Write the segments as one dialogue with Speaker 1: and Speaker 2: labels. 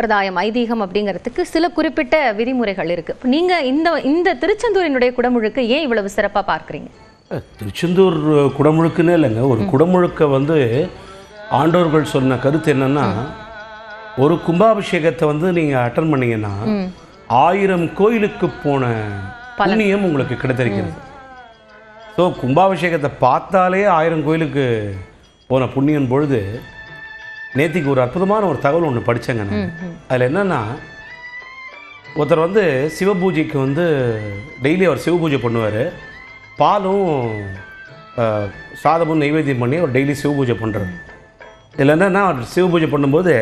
Speaker 1: பிரதாயம் ஐதீகம் அப்படிங்கிறதுக்கு சில குறிப்பிட்ட விதிமுறைகள் இருக்கு. நீங்க இந்த இந்த திருச்செந்தூரினுடைய குடமுழுக்கு ஏன் இவ்வளவு சிறப்பா பார்க்கறீங்க?
Speaker 2: திருச்செந்தூர் குடமுழுக்குன்னே இல்லைங்க. ஒரு குடமுழுக்க வந்து ஆண்டோர்கள் சொன்ன கருத்து என்னன்னா ஒரு கும்பாபிஷேகத்தை வந்து நீங்கள் அட்டன் பண்ணீங்கன்னா ஆயிரம் கோயிலுக்கு போன புண்ணியம் உங்களுக்கு கிடைத்திருக்கிறது. ஸோ கும்பாபிஷேகத்தை பார்த்தாலே ஆயிரம் கோயிலுக்கு போன புண்ணியம் பொழுது நேத்திக்கு ஒரு அற்புதமான ஒரு தகவல் ஒன்று படித்தேங்க நான். அதில் என்னன்னா ஒருத்தர் வந்து சிவபூஜைக்கு வந்து டெய்லி அவர் சிவபூஜை பண்ணுவார். பாலும் சாதமும் நைவேத்தியம் பண்ணி அவர் டெய்லி சிவபூஜை பண்ணுறாரு இதில் என்னன்னா அவர் சிவபூஜை பண்ணும்போது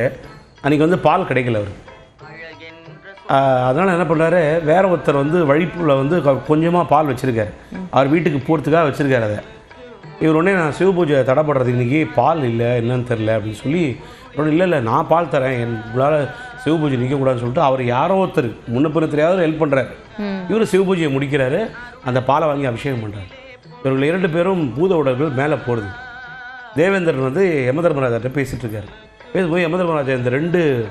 Speaker 2: அன்றைக்கி வந்து பால் கிடைக்கல அவருக்கு. அதனால் என்ன பண்ணுறாரு வேற ஒருத்தர் வந்து வழிப்பில் வந்து கொஞ்சமாக பால் வச்சுருக்காரு. அவர் வீட்டுக்கு போகிறதுக்காக வச்சுருக்காரு அதை. இவர் உடனே நான் சிவபூஜை தடைப்படுறது இன்றைக்கி பால் இல்லை என்னன்னு தெரில அப்படின்னு சொல்லி உடனே இல்லை இல்லை நான் பால் தரேன் உங்களால் சிவபூஜை நிற்கக்கூடாதுன்னு சொல்லிட்டு அவர் யாரோ ஒருத்தர் முன்ன ஹெல்ப் பண்ணுறாரு இவர் சிவபூஜையை முடிக்கிறாரு அந்த பாலை வாங்கி அபிஷேகம் பண்ணுறாரு இவர்கள் இரண்டு பேரும் பூத உடல்கள் மேலே போடுது. தேவேந்திரன் வந்து யமதர்மராஜர்கிட்ட பேசிகிட்டு இருக்காரு. பேசும்போது யமதர்மராஜா இந்த ரெண்டு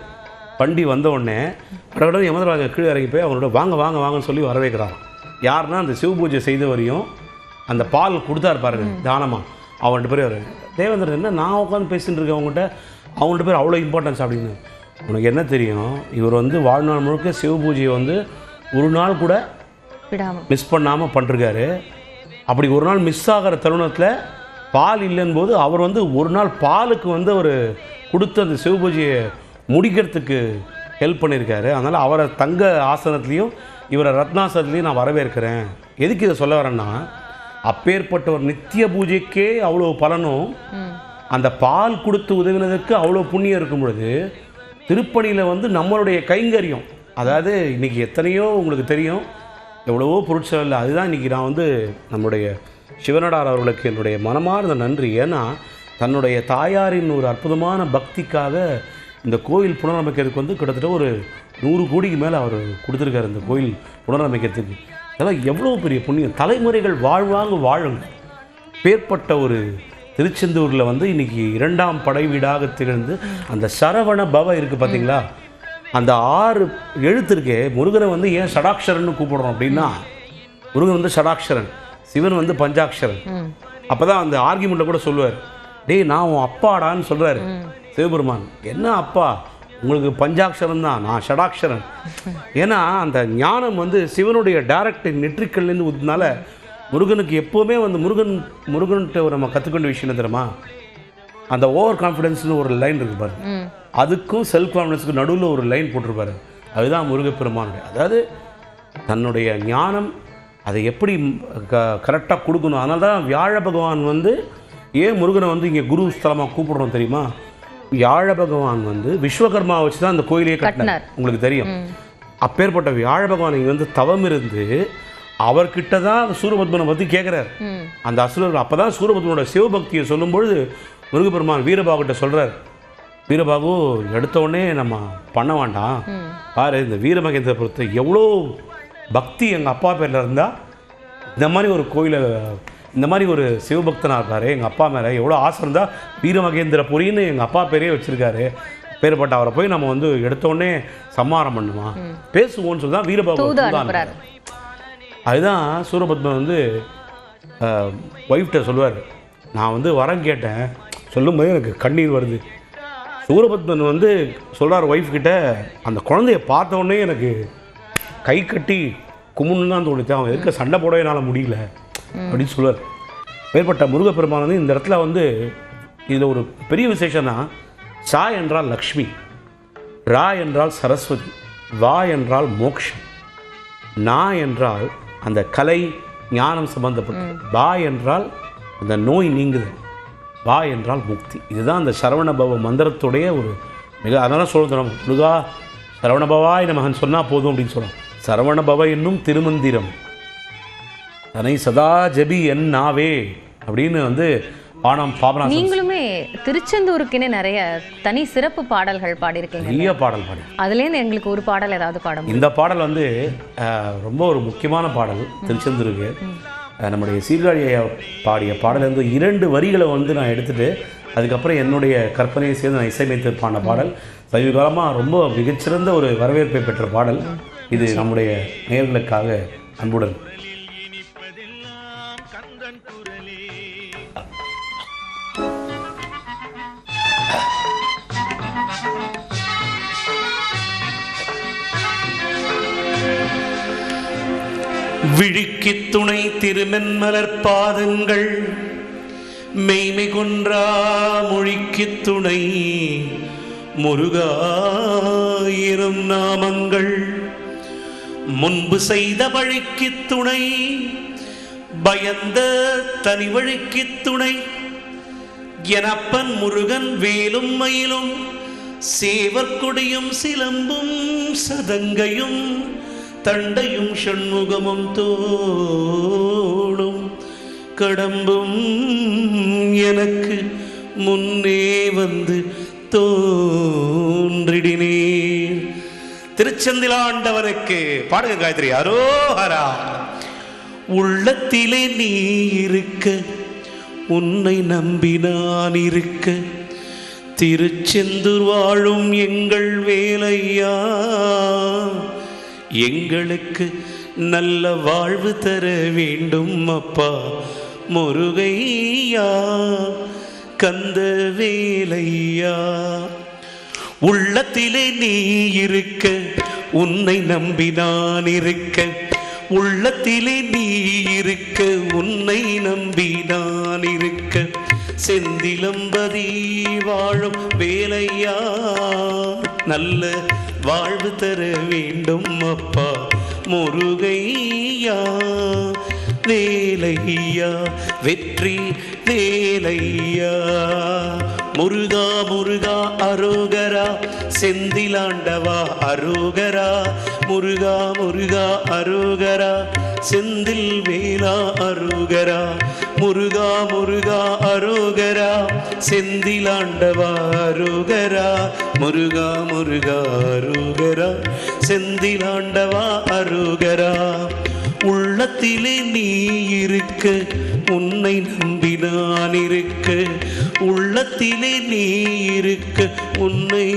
Speaker 2: பண்டி வந்த உடனே கடவுள் யமதர்மராஜா கீழே இறங்கி போய் அவனோட வாங்க வாங்க வாங்கன்னு சொல்லி வரவேற்கிறான் யாருன்னா அந்த சிவபூஜை செய்தவரையும் அந்த பால் கொடுத்தாரு பாருங்க தானமா? அவன்கிட்ட பேர் அவர் தேவேந்திரன் என்ன நான் உட்காந்து பேசிட்டு இருக்கேன் அவங்ககிட்ட அவங்கள்ட்ட பேர் அவ்வளோ இம்பார்ட்டன்ஸ் அப்படின்னு. உனக்கு என்ன தெரியும்? இவர் வந்து வாழ்நாள் முழுக்க சிவபூஜையை வந்து ஒரு நாள் கூட மிஸ் பண்ணாமல் பண்ணிருக்காரு. அப்படி ஒரு நாள் மிஸ் ஆகிற தருணத்தில் பால் இல்லைன்னு போது அவர் வந்து ஒரு நாள் பாலுக்கு வந்து அவர் கொடுத்து அந்த சிவபூஜையை முடிக்கிறதுக்கு ஹெல்ப் பண்ணியிருக்காரு அதனால் அவரை தங்க ஆசனத்துலேயும் இவரை ரத்னாசனத்துலேயும் நான் வரவேற்கிறேன். எதுக்கு இதை சொல்ல வரேன்னா அப்பேற்பட்ட ஒரு நித்திய பூஜைக்கே அவ்வளோ பலனும் அந்த பால் கொடுத்து உதவினதுக்கு அவ்வளோ புண்ணியம் இருக்கும் பொழுது திருப்பணியில் வந்து நம்மளுடைய கைங்கரியம். அதாவது இன்றைக்கி எத்தனையோ உங்களுக்கு தெரியும் எவ்வளவோ பொருட்செலவில் அதுதான் இன்றைக்கி நான் வந்து நம்முடைய சிவனடார் அவர்களுக்கு என்னுடைய மனமார்ந்த நன்றி. ஏன்னா தன்னுடைய தாயாரின் ஒரு அற்புதமான பக்திக்காக இந்த கோயில் புனரமைக்கிறதுக்கு வந்து கிட்டத்தட்ட ஒரு நூறு கோடிக்கு மேலே அவர் கொடுத்துருக்காரு இந்த கோயில் புனரமைக்கிறதுக்கு. அதெல்லாம் எவ்வளோ பெரிய புண்ணியம். தலைமுறைகள் வாழ்வாங்க வாழுங்க. பேர்பட்ட ஒரு திருச்செந்தூரில் வந்து இன்னைக்கு இரண்டாம் படை வீடாக திகழ்ந்து அந்த சரவண பவ இருக்குது பார்த்தீங்களா அந்த ஆறு எழுத்து இருக்கே. முருகனை வந்து ஏன் ஷடாக்ஷரன்னு கூப்பிடுறோம் அப்படின்னா முருகன் வந்து ஷடாக்ஷரன் சிவன் வந்து பஞ்சாக்ஷரன் அப்போ தான் அந்த ஆர்கியூமெண்ட்டில் கூட சொல்லுவார் டேய் நான் உன் அப்பாடான்னு சொல்கிறாரு சிவபெருமான் என்ன அப்பா? உங்களுக்கு பஞ்சாக்ஷரம் தான் நான் ஷடாக்ஷரன் ஏன்னா அந்த ஞானம் வந்து சிவனுடைய டைரக்ட் நெற்றிக்கல்லேருந்து ஊதுனால முருகனுக்கு எப்போவுமே வந்து முருகன் முருகன்கிட்ட நம்ம கற்றுக்கொண்ட விஷயம் என்ன தெரியுமா? அந்த ஓவர் கான்ஃபிடென்ஸ்னு ஒரு லைன் இருக்கு பாருங்க அதுக்கும் செல்ஃப் கான்ஃபிடன்ஸுக்கு நடுவில் ஒரு லைன் போட்டிருப்பாரு. அதுதான் முருகப்பெருமானுடைய. அதாவது தன்னுடைய ஞானம் அதை எப்படி க கரெக்டாக கொடுக்கணும்? அதனால தான் வியாழ பகவான் வந்து ஏன் முருகனை வந்து இங்கே குரு ஸ்தலமாக கூப்பிடுறோம் தெரியுமா? வியாழ பகவான் வந்து விஸ்வகர்மாவை வச்சு தான் அந்த கோயிலையே கட்டினார். உங்களுக்கு தெரியும். அப்பேற்பட்ட வியாழ பகவான் இங்கே வந்து தவம் இருந்து அவர்கிட்ட தான் சூரபத்மனை பற்றி கேட்குறாரு அந்த அசுரர்கள் அப்போ தான் சூரபத்மனோட சிவபக்தியை சொல்லும்பொழுது முருகப்பெருமான் வீரபாகுகிட்ட சொல்கிறார் வீரபாகு எடுத்த உடனே நம்ம பண்ண வேண்டாம். பாரு இந்த வீரமகேந்திரபுரத்தை எவ்வளோ பக்தி எங்கள் அப்பா பேரில் இருந்தால் இந்த மாதிரி ஒரு கோயிலை இந்த மாதிரி ஒரு சிவபக்தனாக இருக்காரு எங்கள் அப்பா மேலே எவ்வளோ ஆசை இருந்தால் வீரமகேந்திரபுரின்னு எங்கள் அப்பா பேரே வச்சுருக்காரு. பேர்பட்ட அவரை போய் நம்ம வந்து எடுத்த உடனே சம்மாரம் பண்ணுமா பேசுவோன்னு சொல்லி தான்.
Speaker 1: அனுப்புறாரு.
Speaker 2: அதுதான் சூரபத்மன் வந்து ஒய்ஃப்ட்ட சொல்லுவார். நான் வந்து வரம் கேட்டேன். சொல்லும்போது எனக்கு கண்ணீர் வருது. சூரபத்மன் வந்து சொல்கிறார் ஒய்ஃப் கிட்ட அந்த குழந்தைய பார்த்த உடனே எனக்கு கை கட்டி கும்முன்னு தான் தோணுச்சு. அவன் இருக்க சண்டை போடவே என்னால் முடியல. அப்படின்னு சொல்லுவார் மேற்பட்ட முருகப்பெருமான் வந்து இந்த இடத்துல வந்து இதில் ஒரு பெரிய விசேஷம்னா சா என்றால் லக்ஷ்மி ரா என்றால் சரஸ்வதி வா என்றால் மோக்ஷம் நா என்றால் அந்த கலை ஞானம் சம்பந்தப்பட்டது பா என்றால் அந்த நோய் நீங்குதல் வா என்றால் முக்தி. இதுதான் அந்த சரவணபவ மந்திரத்துடைய ஒரு மிக அதனால சொல்கிறோம் முருகா சரவணபவாய் நமகன் சொன்னால் போதும் அப்படின்னு சொல்கிறோம் சரவணபவ என்னும் திருமந்திரம். தனை சதா ஜெபி என் நாவே அப்படின்னு வந்து ஆனாம் பாபனா
Speaker 1: நீங்களுமே திருச்செந்தூருக்குன்னு நிறைய தனி சிறப்பு பாடல்கள் பாடியிருக்கீங்க.
Speaker 2: நிறைய பாடல் பாடி.
Speaker 1: அதுலேருந்து எங்களுக்கு ஒரு பாடல் ஏதாவது பாட முடியும்?
Speaker 2: இந்த பாடல் வந்து ரொம்ப ஒரு முக்கியமான பாடல் திருச்செந்தூருக்கு. நம்முடைய சீர்காழியை பாடிய பாடல் வந்து இரண்டு வரிகளை வந்து நான் எடுத்துட்டு அதுக்கப்புறம் என்னுடைய கற்பனையை சேர்ந்து நான் இசையமைத்து பாடின பாடல். சமீப காலமாக ரொம்ப மிகச்சிறந்த ஒரு வரவேற்பை பெற்ற பாடல். இது நம்முடைய நேர்களுக்காக அன்புடன் விழிக்கு துணை திருமென்மலர் பாதங்கள் மெய்மை கொன்றா மொழிக்கு துணை முருகாயிரம் நாமங்கள். முன்பு செய்த வழிக்கு துணை பயந்த தனி வழிக்கு துணை எனப்பன் முருகன் வேலும் மயிலும் சேவற்கொடியும் சிலம்பும் சதங்கையும் தண்டையும் ஷண்முகமும் தோளும் கடம்பும் எனக்கு முன்னே வந்து தோன்றிடினேன் திருச்செந்திலாண்டவனுக்கு பாடுங்க காயத்ரி. அரோஹரா உள்ளத்திலே நீ இருக்க உன்னை நம்பி நான் இருக்க. திருச்செந்தூர் வாழும் எங்கள் வேலையா? எங்களுக்கு நல்ல வாழ்வு தர வேண்டும் அப்பா. முருகையா கந்த வேலையா. உள்ளத்திலே நீ இருக்க உன்னை நம்பி நான் இருக்க. உள்ளத்திலே நீ இருக்க உன்னை நம்பி நான் இருக்க. செந்திலம்பதி வாழும் வேலையா நல்ல வாழ்வு தர வேண்டும் அப்பா. முருகையா வேலையா வெற்றி வேலையா. முருகா முருகா அரோகரா செந்திலாண்டவா அரோகரா. முருகா முருகா அரோகரா செந்தில் வேலா அரோகரா. முருகா முருகா அரோகரா செந்திலாண்டவா அரோகரா. முருகா முருகா அரோகரா செந்திலாண்டவா அரோகரா. உள்ளத்திலே நீ இருக்க உன்னை நம்பி நான் இருக்க. உள்ளத்திலே நீ இருக்க உன்னை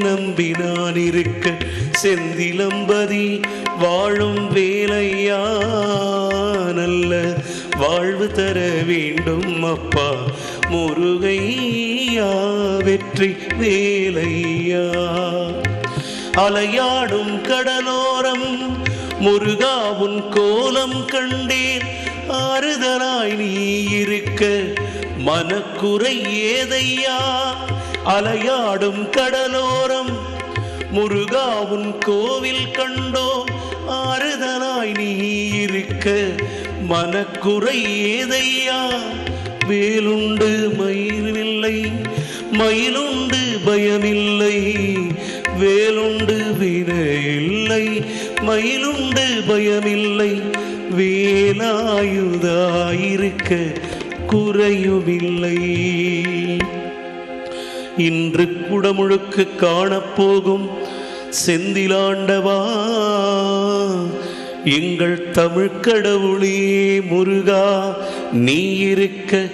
Speaker 2: நம்பி நான் இருக்க. செந்திலம்பதி வாழும் வேலையா? வாழ்வு தர வேண்டும் அப்பா. முருகையா வெற்றி வேலையா. அலையாடும் கடலோரம் முருகா உன் கோலம் கண்டேன். ஆறுதலாய் நீ இருக்க மனக்குறை ஏதையா. அலையாடும் கடலோரம் முருகா உன் கோவில் கண்டோ. ஆறுதலாய் நீ இருக்க மனக்குறை ஏதையா வேலுண்டு மயிலில்லை மயிலுண்டு பயமில்லை வேலுண்டு வினையில்லை மயிலுண்டு பயமில்லை வேலாயுதாயிருக்க குறையுமில்லை. இன்று குடமுழுக்கு காணப்போகும் செந்திலாண்டவா? எங்கள் தமிழ் கடவுளே முருகா நீ இருக்க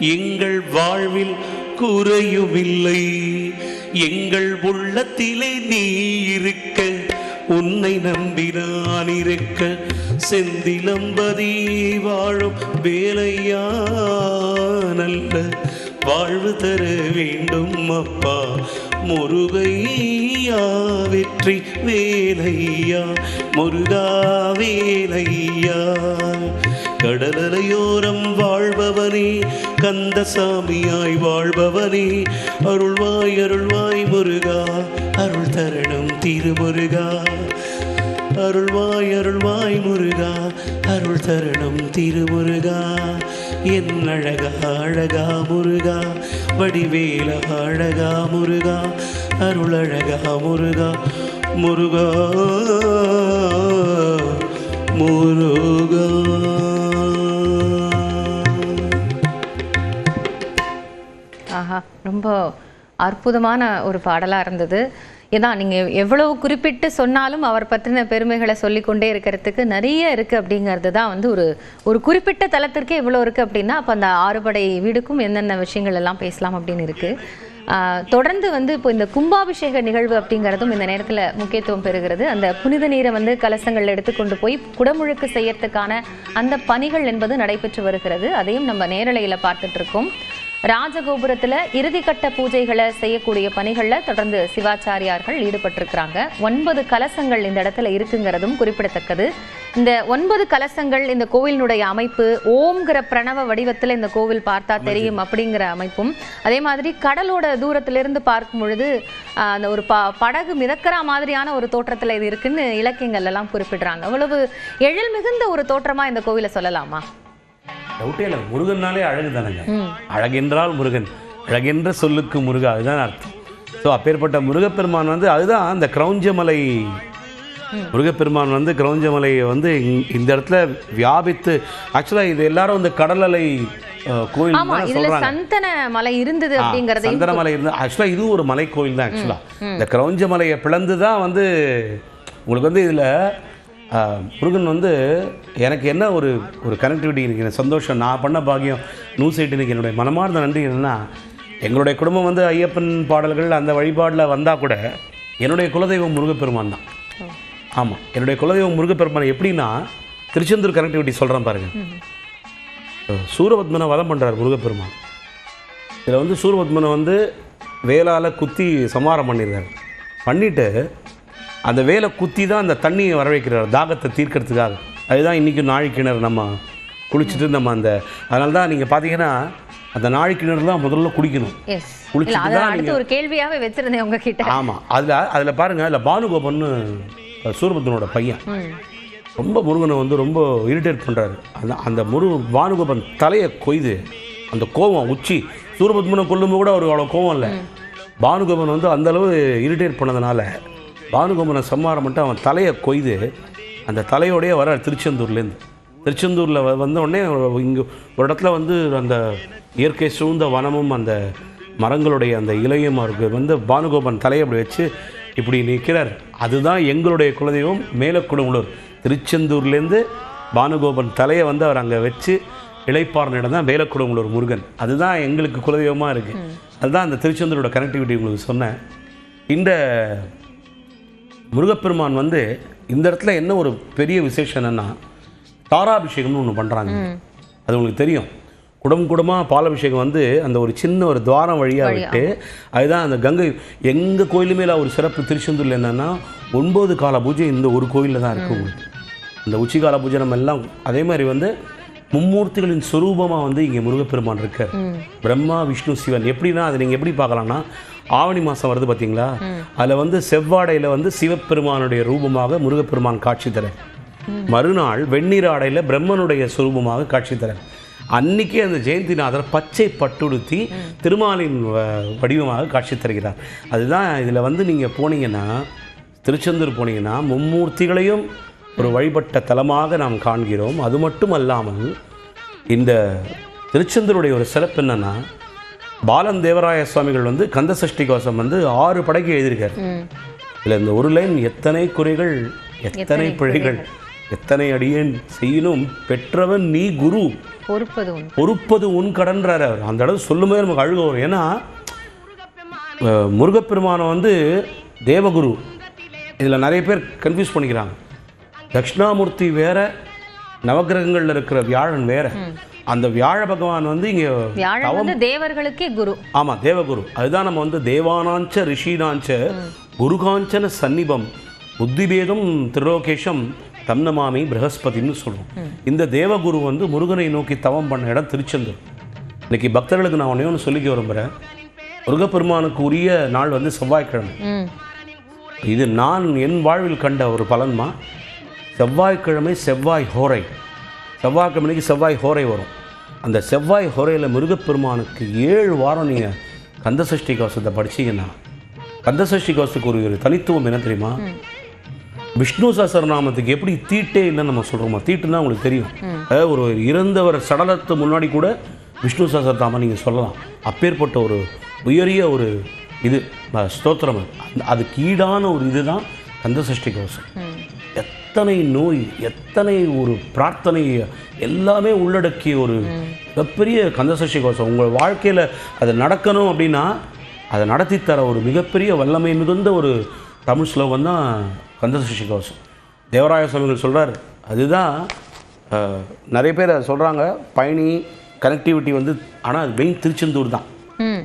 Speaker 2: எங்கள் வாழ்வில் குறையுமில்லை. எங்கள் உள்ளத்திலே நீ இருக்க உன்னை நம்பினான் இருக்க. செந்திலம்பதி வாழும் வேலையா நல்ல வாழ்வு தர வேண்டும் அப்பா. முருகையா வெற்றி வேலையா முருகா வேலையா. கடலையோரம் வாழ்பவனே கந்தசாமியாய் வாழ்பவனே அருள்வாய் அருள்வாய் முருகா அருள் தரணும் திருமுருகா. அருள்வாய் அருள்வாய் முருகா அருள் தருணம் திருமுருகா. என் அழகா அழகா முருகா வடிவேல அழகா முருகா அருளழகா முருகா முருகா முருகா.
Speaker 1: ஆஹா ரொம்ப அற்புதமான ஒரு பாடலாக இருந்தது. இதான் நீங்க எவ்வளவு குறிப்பிட்டு சொன்னாலும் அவர் பற்றின பெருமைகளை சொல்லிக்கொண்டே இருக்கிறதுக்கு நிறைய இருக்கு அப்படிங்கிறது தான் வந்து ஒரு ஒரு குறிப்பிட்ட தளத்திற்கே இவ்வளவு இருக்கு அப்படின்னா அப்ப அந்த ஆறுபடை வீடுக்கும் என்னென்ன விஷயங்கள் எல்லாம் பேசலாம் அப்படின்னு இருக்கு. தொடர்ந்து வந்து இப்போ இந்த கும்பாபிஷேக நிகழ்வு அப்படிங்கிறதும் இந்த நேரத்தில் முக்கியத்துவம் பெறுகிறது. அந்த புனித நீரை வந்து கலசங்கள் எடுத்துக்கொண்டு போய் குடமுழுக்கு செய்யறதுக்கான அந்த பணிகள் என்பது நடைபெற்று வருகிறது. அதையும் நம்ம நேரலையில் பார்த்துட்டு இருக்கோம். ராஜகோபுரத்துல இறுதிக்கட்ட பூஜைகளை செய்யக்கூடிய பணிகள்ல தொடர்ந்து சிவாச்சாரியார்கள் ஈடுபட்டிருக்கிறாங்க. ஒன்பது கலசங்கள் இந்த இடத்துல இருக்குங்கிறதும் குறிப்பிடத்தக்கது. இந்த ஒன்பது கலசங்கள் இந்த கோவிலினுடைய அமைப்பு ஓம்ங்கிற பிரணவ வடிவத்துல இந்த கோவில் பார்த்தா தெரியும் அப்படிங்கிற அமைப்பும். அதே மாதிரி கடலோட தூரத்திலிருந்து பார்க்கும் பொழுது அந்த ஒரு ப படகு மிதக்கிற மாதிரியான ஒரு தோற்றத்துல இது இருக்குன்னு இலக்கியங்கள் எல்லாம் குறிப்பிடுறாங்க. அவ்வளவு எழில் மிகுந்த ஒரு தோற்றமா இந்த கோவிலை சொல்லலாமா?
Speaker 2: டவுட்டே இல்லை. முருகன்னாலே அழகு தானேங்க. அழகென்றால் முருகன். அழகென்ற சொல்லுக்கு முருகா. அதுதான் அர்த்தம். ஸோ அப்பேற்பட்ட முருகப்பெருமான் வந்து அதுதான் அந்த கிரௌஞ்சமலை. முருகப்பெருமான் வந்து கிரௌஞ்சமலையை வந்து இந்த இடத்துல வியாபித்து ஆக்சுவலாக இது எல்லாரும் இந்த கடல் அலை அஹ், கோயில்
Speaker 1: இதுல
Speaker 2: சொல்றாங்க.
Speaker 1: சந்தன மலை இருந்தது அப்படிங்கறதையும்
Speaker 2: சந்தனமலை இருந்து ஆக்சுவலாக இதுவும் ஒரு மலை கோயில் தான் ஆக்சுவலாக இந்த கிரௌஞ்ச மலையை பிளந்து தான் வந்து உங்களுக்கு வந்து இதில் முருகன் வந்து எனக்கு என்ன ஒரு ஒரு கனெக்டிவிட்டி எனக்கு சந்தோஷம் நான் பண்ண பாக்கியம் நியூஸ் எயிட்டினுக்கு என்னுடைய மனமார்ந்த நன்றி என்னன்னா எங்களுடைய குடும்பம் வந்து ஐயப்பன் பாடல்கள் அந்த வழிபாடில் வந்தால் கூட என்னுடைய குலதெய்வம் முருகப்பெருமான் தான். ஆமாம் என்னுடைய குலதெய்வம் முருகப்பெருமான் எப்படின்னா திருச்செந்தூர் கனெக்டிவிட்டி சொல்கிறேன் பாருங்கள் சூரபத்மனை வதம் பண்ணுறார் முருகப்பெருமான். இதில் வந்து சூரபத்மனை வந்து வேலால் குத்தி சமாரம் பண்ணிடுறாரு பண்ணிட்டு அந்த வேலை குத்தி தான் அந்த தண்ணியை வர வைக்கிறார் தாகத்தை தீர்க்கறதுக்காக. அதுதான் இன்றைக்கி நாழிக்கிணறு நம்ம குளிச்சுட்டு நம்ம அந்த அதனால தான் நீங்கள் பார்த்தீங்கன்னா அந்த நாழிக்கிணறு தான் முதல்ல குடிக்கணும்.
Speaker 1: அடுத்து ஒரு கேள்வியாவே வச்சிருந்தேன் உங்ககிட்ட.
Speaker 2: ஆமாம் அதில் அதில் பாருங்கள் அதில் பானுகோபன்னு சூரபத்மனோட பையன். ரொம்ப முருகனை வந்து ரொம்ப இரிட்டேட் பண்ணுறாரு அந்த அந்த முரு பானுகோபன் தலையை கொய்து அந்த கோவம் உச்சி சூரபத்மனை கொல்லும்போது கூட அவருக்கு அவ்வளோ கோவம் இல்லை. பானுகோபன் வந்து அந்த அளவு இரிட்டேட் பண்ணதுனால பானுகோபனை சம்மாரம் பண்ணிட்டு அவன் தலையை கொய்து அந்த தலையோடயே வர திருச்செந்தூர்லேருந்து. திருச்செந்தூரில் வந்த உடனே இங்கே ஒரு இடத்துல வந்து அந்த இயற்கை சூழ்ந்த வனமும் அந்த மரங்களுடைய அந்த இலையும் அவருக்கு வந்து பானுகோபன் தலையை அப்படி வச்சு இப்படி நிற்கிறார் அதுதான் எங்களுடைய குலதெய்வம் மேலக்குடமுளூர் திருச்செந்தூர்லேருந்து பானுகோபன் தலையை வந்து அவர் அங்கே வச்சு இளைப்பார்ன இடம் தான் வேலக்குடமுளூர் முருகன். அதுதான் எங்களுக்கு குலதெய்வமாக இருக்குது அதுதான் அந்த திருச்செந்தூரோட கனெக்டிவிட்டி உங்களுக்கு சொன்னேன். இந்த முருகப்பெருமான் வந்து இந்த இடத்துல என்ன ஒரு பெரிய விசேஷம் என்னன்னா தாராபிஷேகம்னு ஒன்று பண்ணுறாங்க அது உங்களுக்கு தெரியும். குடம் குடமாக பாலாபிஷேகம் வந்து அந்த ஒரு சின்ன ஒரு துவாரம் வழியாக விட்டு அதுதான் அந்த கங்கை எங்கள் கோயிலுமே ஒரு சிறப்பு திருச்செந்தூரில் என்னன்னா ஒன்பது கால பூஜை இந்த ஒரு கோயிலில் தான் இருக்கு. உங்களுக்கு இந்த உச்சிகால பூஜை நம்ம எல்லாம் அதே மாதிரி வந்து மும்மூர்த்திகளின் சொரூபமாக வந்து இங்கே முருகப்பெருமான் இருக்கார். பிரம்மா விஷ்ணு சிவன் எப்படின்னா அதை நீங்கள் எப்படி பார்க்கலாம்னா ஆவணி மாதம் வருது பார்த்தீங்களா அதில் வந்து செவ்வாடையில் வந்து சிவபெருமானுடைய ரூபமாக முருகப்பெருமான் காட்சி தர மறுநாள் வெந்நீர் ஆடையில் பிரம்மனுடைய சுரூபமாக காட்சி தர அன்னைக்கே அந்த ஜெயந்திநாதர் பச்சை பட்டுடுத்தி திருமாலின் வ- வடிவமாக காட்சி தருகிறார். அதுதான் இதில் வந்து நீங்கள் போனீங்கன்னா திருச்செந்தூர் போனீங்கன்னா மும்மூர்த்திகளையும் ஒரு வழிபட்ட தலமாக நாம் காண்கிறோம். அது மட்டும் அல்லாமல் இந்த திருச்செந்தூருடைய ஒரு சிறப்பு என்னென்னா பாலன் தேவராய சுவாமிகள் வந்து கந்த சஷ்டி கோஷம் வந்து ஆறு படைக்கு எழுதியிருக்கார். இதில் இந்த ஒரு லைன் எத்தனை குறைகள் எத்தனை பிழைகள் எத்தனை அடியேன் செய்யினும் பெற்றவன் நீ குரு.
Speaker 1: பொறுப்பது
Speaker 2: பொறுப்பது உன் கடன்றார் அவர். அந்த இடத்துல சொல்லும்போது நமக்கு அழுக வரும். ஏன்னா முருகப்பெருமானை வந்து தேவகுரு. இதில் நிறைய பேர் கன்ஃபியூஸ் பண்ணிக்கிறாங்க. தட்சிணாமூர்த்தி வேற நவக்கிரகங்களில் இருக்கிற வியாழன் வேற. அந்த வியாழ பகவான் வந்து இங்கே
Speaker 1: வியாழன் வந்து தேவர்களுக்கே குரு.
Speaker 2: ஆமாம் தேவகுரு. அதுதான் நம்ம வந்து தேவானாஞ்ச ரிஷினாஞ்ச குருகாஞ்சன சந்நிபம் புத்திபேதம் திரிலோகேஷம் தம்னமாமி பிரகஸ்பதின்னு சொல்லுவோம் இந்த தேவகுரு வந்து முருகனை நோக்கி தவம் பண்ண இடம் திருச்செந்தூர். இன்னைக்கு பக்தர்களுக்கு நான் ஒன்றே ஒன்று சொல்லிக்க விரும்புகிறேன் முருகப்பெருமானுக்கு உரிய நாள் வந்து செவ்வாய்க்கிழமை. இது நான் என் வாழ்வில் கண்ட ஒரு பலன்மா? செவ்வாய்க்கிழமை செவ்வாய் ஹோரை. செவ்வாய்க்கிழமைக்கு செவ்வாய் ஹோரை வரும். அந்த செவ்வாய் ஹோரையில் முருகப்பெருமானுக்கு ஏழு வாரம் நீங்கள் கந்தசஷ்டி கவசத்தை படிச்சீங்கன்னா கந்தசஷ்டி கவசத்துக்கு ஒரு தனித்துவம் என்ன தெரியுமா? விஷ்ணு சஹஸ்ரநாமத்துக்கு எப்படி தீட்டே இல்லைன்னு நம்ம சொல்கிறோமா தீட்டுன்னா உங்களுக்கு தெரியும். அதாவது ஒரு இறந்தவர் சடலத்து முன்னாடி கூட விஷ்ணு சஹஸ்ரநாமம் நீங்கள் சொல்லலாம். அப்பேற்பட்ட ஒரு உயரிய ஒரு இது ஸ்தோத்திரம் அதுக்கு ஈடான ஒரு இதுதான் கந்த சஷ்டி கவசம் எத்தனை நோய் எத்தனை ஒரு பிரார்த்தனை எல்லாமே உள்ளடக்கிய ஒரு மிகப்பெரிய கந்தசஷ்டி கோஷம். உங்கள் வாழ்க்கையில் அது நடக்கணும் அப்படின்னா அதை நடத்தி தர ஒரு மிகப்பெரிய வல்லமை மிகுந்த ஒரு தமிழ் ஸ்லோகம் தான் கந்தசஷ்டி கோஷம். தேவராய சுவாமிகள் சொல்கிறார் அதுதான் நிறைய பேர் அதை சொல்கிறாங்க பயணி கனெக்டிவிட்டி வந்து ஆனால் அது மெயின் திருச்செந்தூர் தான்.